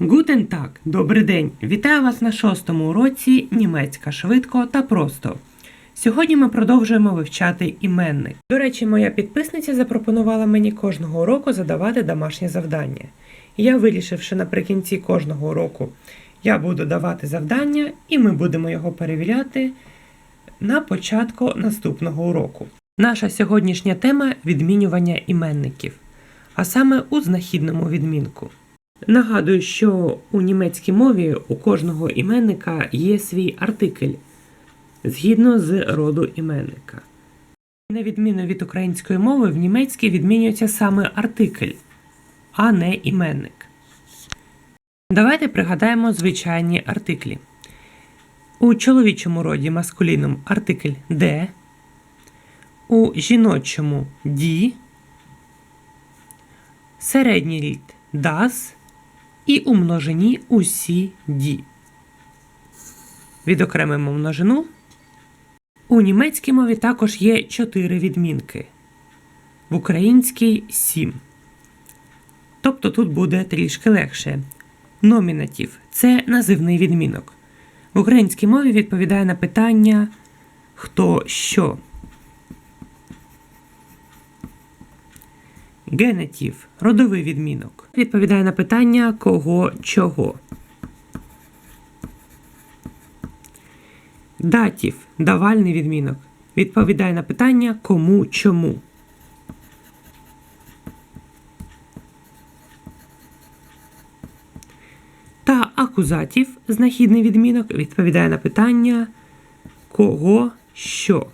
Гутен так, добрий день! Вітаю вас на шостому уроці німецька швидко та просто. Сьогодні ми продовжуємо вивчати іменник. До речі, моя підписниця запропонувала мені кожного уроку задавати домашнє завдання. Я вирішив, що наприкінці кожного уроку я буду давати завдання, і ми будемо його перевіряти на початку наступного уроку. Наша сьогоднішня тема відмінювання іменників, а саме у знахідному відмінку. Нагадую, що у німецькій мові у кожного іменника є свій артикль згідно з роду іменника. На відміну від української мови, в німецькій відмінюється саме артикль, а не іменник. Давайте пригадаємо звичайні артиклі. У чоловічому роді маскулінум артикль де, у жіночому ді, середній рід das і у множині усі ді. Відокремимо множину. У німецькій мові також є чотири відмінки, в українській сім. Тобто тут буде трішки легше. Номінатив це називний відмінок. В українській мові відповідає на питання хто що. Генетив родовий відмінок. Відповідає на питання кого чого. Датів давальний відмінок. Відповідає на питання кому чому. Та акузатів знахідний відмінок відповідає на питання кого що.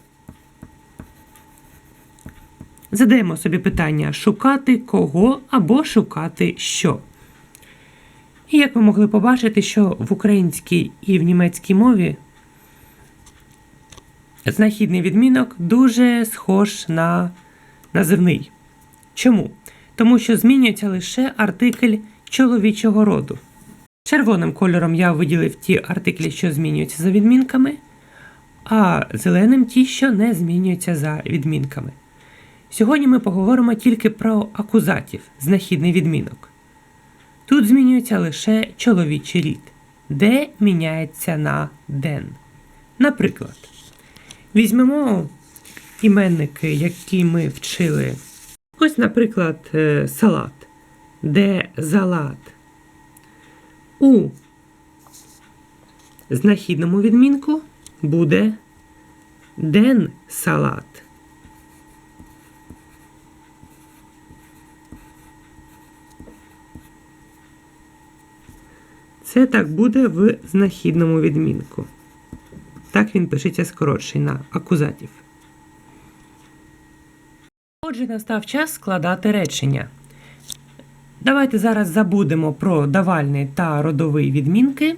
Задаємо собі питання шукати кого або шукати що. І як ви могли побачити, що в українській і в німецькій мові знахідний відмінок дуже схож на називний. Чому? Тому що змінюється лише артикль чоловічого роду. Червоним кольором я виділив ті артиклі, що змінюються за відмінками, а зеленим ті, що не змінюються за відмінками. Сьогодні ми поговоримо тільки про акузатів, знахідний відмінок. Тут змінюється лише чоловічий рід, де міняється на ден. Наприклад, візьмемо іменники, які ми вчили. Ось, наприклад, е, салат, де залат. У знахідному відмінку буде ден салат. Це так буде в знахідному відмінку. Так він пишеться скоротший на акузатів. Отже, настав час складати речення. Давайте зараз забудемо про давальний та родовий відмінки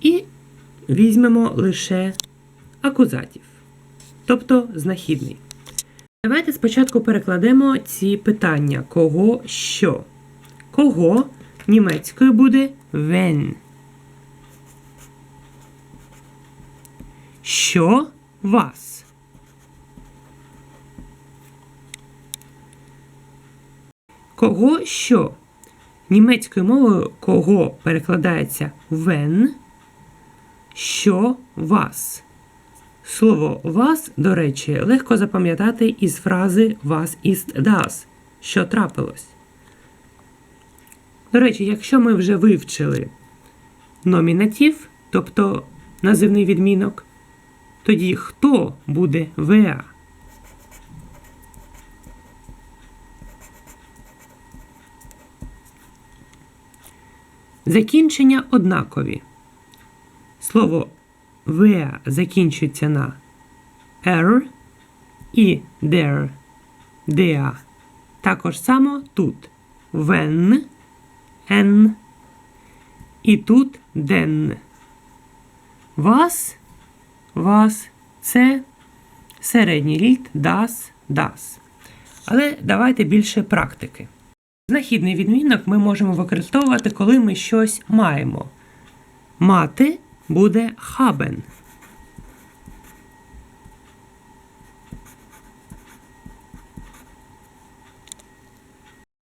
і візьмемо лише акузатів, тобто знахідний. Давайте спочатку перекладемо ці питання: кого що. Кого німецькою буде wenn. Що вас? Кого що? Німецькою мовою кого перекладається when, що вас. Слово вас, до речі, легко запам'ятати із фрази was ist das, що трапилось. До речі, якщо ми вже вивчили номінатив, тобто називний відмінок, тоді хто буде ВА? Закінчення однакові. Слово «веа» закінчується на «er» і «der», «dea». Також само тут «when», «en» і тут «den». Вас, вас це середній рід das, das. Але давайте більше практики. Знахідний відмінок ми можемо використовувати, коли ми щось маємо. Мати буде haben.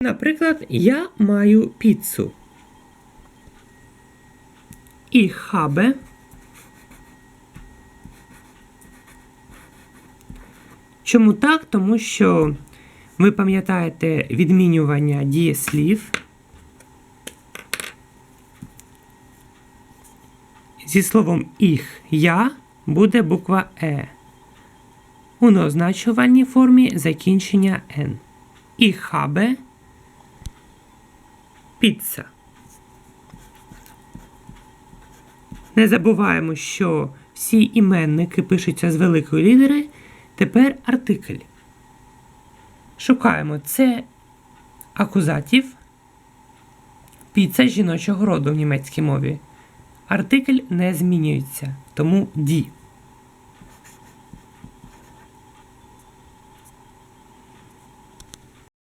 Наприклад, я маю піцу. Ich habe. Чому так? Тому що ви пам'ятаєте відмінювання дієслів. Зі словом «ich» я буде буква Е. У неозначувальній формі закінчення Н. Ich habe піца. Не забуваємо, що всі іменники пишуться з великої літери. Тепер артикль. Шукаємо це акузатів. Піца жіночого роду в німецькій мові. Артикль не змінюється, тому ді.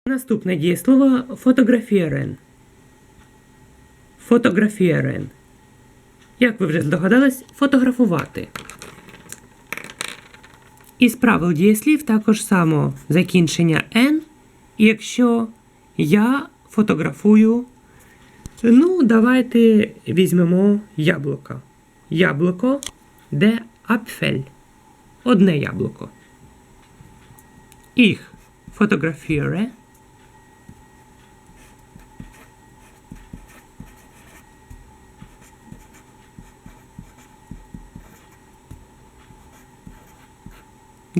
Наступне дієслово фотографієрен. Фотографієрен. Як ви вже здогадались, фотографувати. Із правил дієслів також само закінчення N. Якщо я фотографую, ну, давайте візьмемо яблука. Яблуко де апфель. Одне яблуко. Ich fotografiere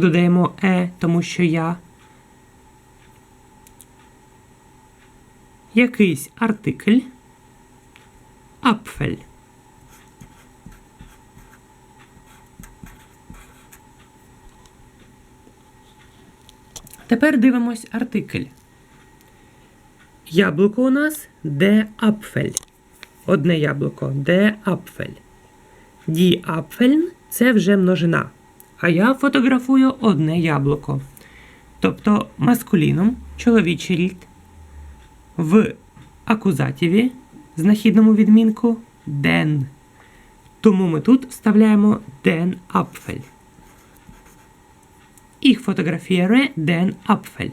Додаємо е, тому що я. Якийсь артикль. Апфель. Тепер дивимось артикль. Яблуко у нас де апфель. Одне яблуко де апфель. Ді апфельн це вже множина. А я фотографую одне яблуко. Тобто маскуліном чоловічий рід. В акузативі знахідному відмінку ден. Тому ми тут вставляємо den Apfel. Ich fotografiere den Apfel.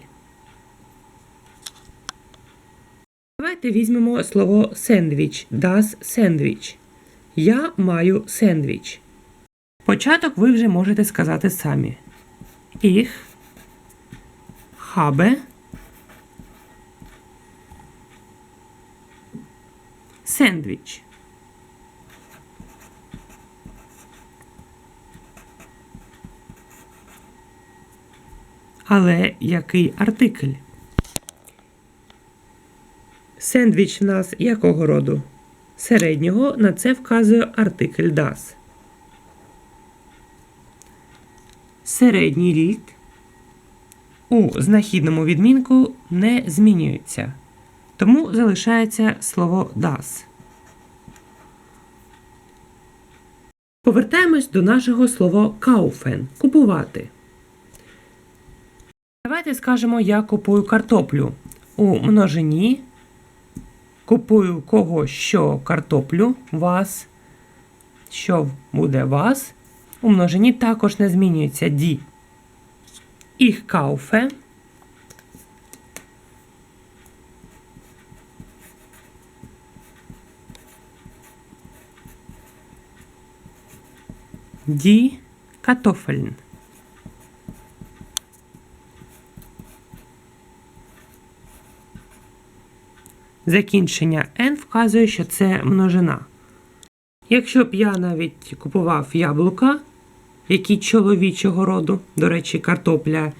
Давайте візьмемо слово сендвіч. Das Sandwich. Я маю сендвіч. Початок ви вже можете сказати самі. Ich habe сендвіч. Але який артикль? Сендвіч нас якого роду? Середнього на це вказує артикль das. Середній рід у знахідному відмінку не змінюється. Тому залишається слово das. Повертаємось до нашого слова kaufen – купувати. Давайте скажемо, я купую картоплю. У множині купую кого що картоплю, вас. Що буде вас? У множині також не змінюється ді. Ich kaufe. Die Kartoffeln. Закінчення N вказує, що це множина. Якщо б я навіть купував яблука, які чоловічого роду, до речі, картопля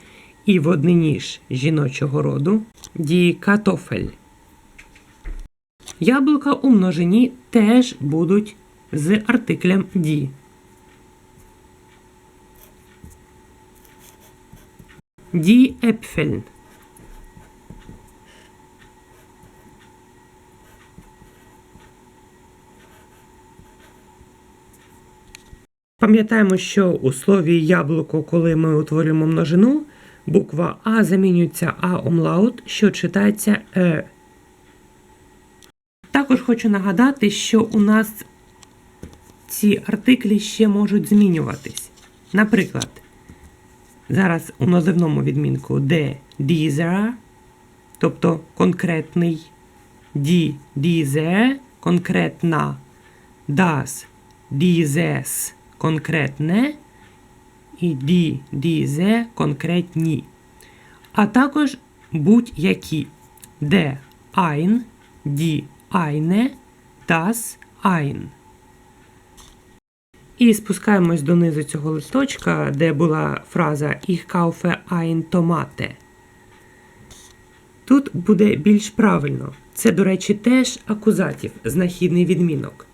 і в однині жіночого роду, ді катофель. Яблука у множині теж будуть з артиклем ді. Ді епфельн. Пам'ятаємо, що у слові яблуко, коли ми утворюємо множину, буква А замінюється А омлаут, що читається Е. Також хочу нагадати, що у нас ці артиклі ще можуть змінюватись. Наприклад, зараз у називному відмінку де dieser, тобто конкретний ді, diese, конкретна das, dieses конкретне і die, diese конкретні. А також будь-які де ein, die eine, das ein. І спускаємось донизу цього листочка, де була фраза Ich kaufe ein Tomate. Тут буде більш правильно. Це, до речі, теж акузатів, знахідний відмінок.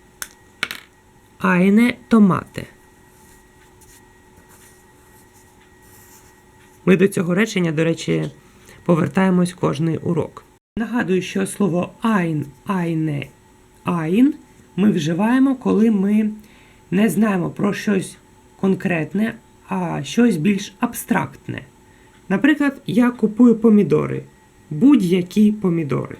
Eine Tomate. Ми до цього речення, до речі, повертаємось кожний урок. Нагадую, що слово ein, eine, ein ми вживаємо, коли ми не знаємо про щось конкретне, а щось більш абстрактне. Наприклад, я купую помідори. Будь-які помідори.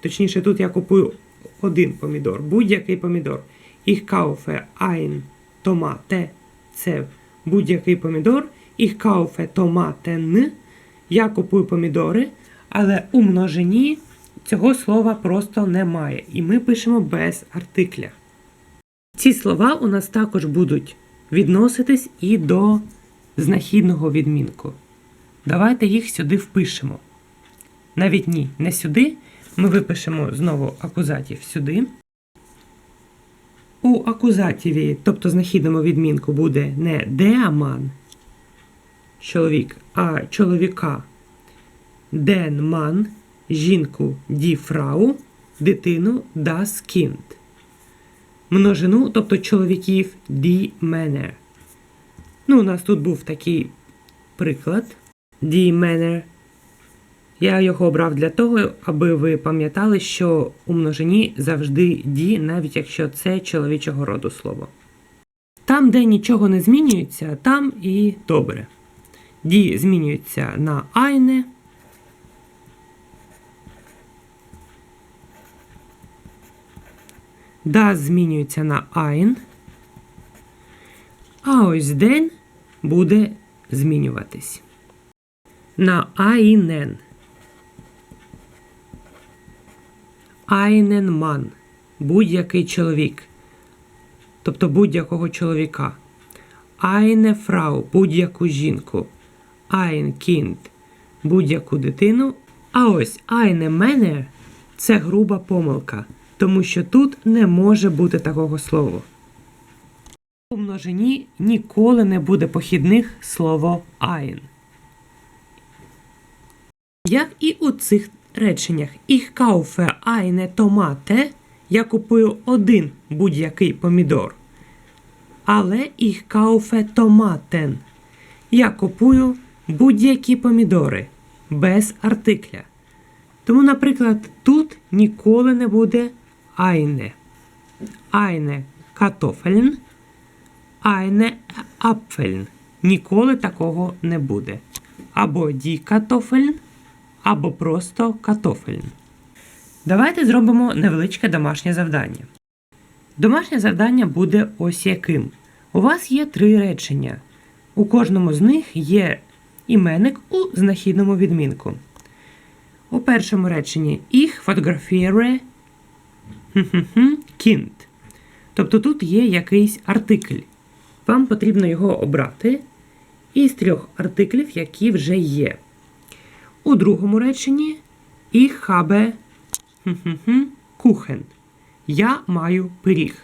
Точніше, тут я купую один помідор, будь-який помідор. Ich kaufe ein Tomate. Це будь-який помідор. Ich kaufe Tomaten. Я купую помідори, але у множині цього слова просто немає. І ми пишемо без артикля. Ці слова у нас також будуть відноситись і до знахідного відмінку. Давайте їх сюди впишемо. Навіть ні, не сюди. Ми випишемо знову акузатів сюди. У акузатіві, тобто знахідному відмінку, буде не деаман, чоловік, а чоловіка денман, жінку діфрау, дитину das Kind. Множину, тобто чоловіків die Männer. Ну, у нас тут був такий приклад. Die Männer. Я його обрав для того, аби ви пам'ятали, що у множині завжди ді, навіть якщо це чоловічого роду слово. Там, де нічого не змінюється, там і добре. Ді змінюється на айне. Да змінюється на ein. А ось ден буде змінюватись. На einen. Einen. Будь-який чоловік. Тобто будь-якого чоловіка. Eine Frau. Будь-яку жінку. Ein Kind. Будь-яку дитину. А ось eine Männer – це груба помилка. Тому що тут не може бути такого слова. У множині ніколи не буде похідних слово ein. Як і у цих реченнях Ich kaufe eine Tomate, я купую один будь-який помідор. Але Ich kaufe Tomaten. Я купую будь-які помідори без артикля. Тому, наприклад, тут ніколи не буде eine. Eine Kartoffeln, eine Apfeln. Ніколи такого не буде. Або die Kartoffeln, або просто Kartoffeln. Давайте зробимо невеличке домашнє завдання. Домашнє завдання буде ось яким. У вас є три речення. У кожному з них є іменник у знахідному відмінку. У першому реченні Ich fotografiere Kind. Тобто тут є якийсь артикль. Вам потрібно його обрати із трьох артиклів, які вже є. У другому реченні Ich habe Kuchen. Я маю пиріг.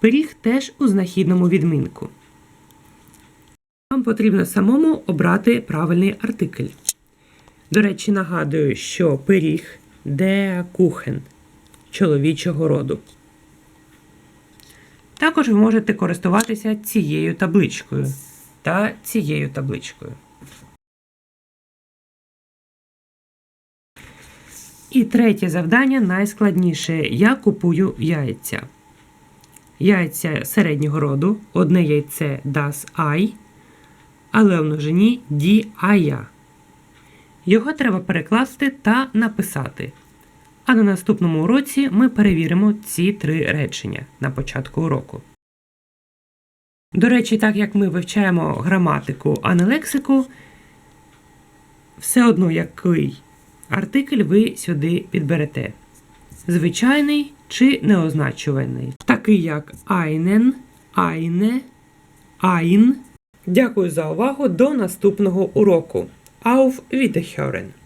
Пиріг теж у знахідному відмінку. Вам потрібно самому обрати правильний артикль. До речі, нагадую, що пиріг де кухен чоловічого роду. Також ви можете користуватися цією табличкою та цією табличкою. І третє завдання найскладніше. Я купую яйця. Яйця середнього роду, одне яйце das Ei, але в множині Eier. Його треба перекласти та написати. А на наступному уроці ми перевіримо ці три речення на початку уроку. До речі, так як ми вивчаємо граматику, а не лексику, все одно який артикль ви сюди підберете. Звичайний чи неозначуваний. Такий як einen, eine, ein. Дякую за увагу. До наступного уроку. Auf Wiederhören!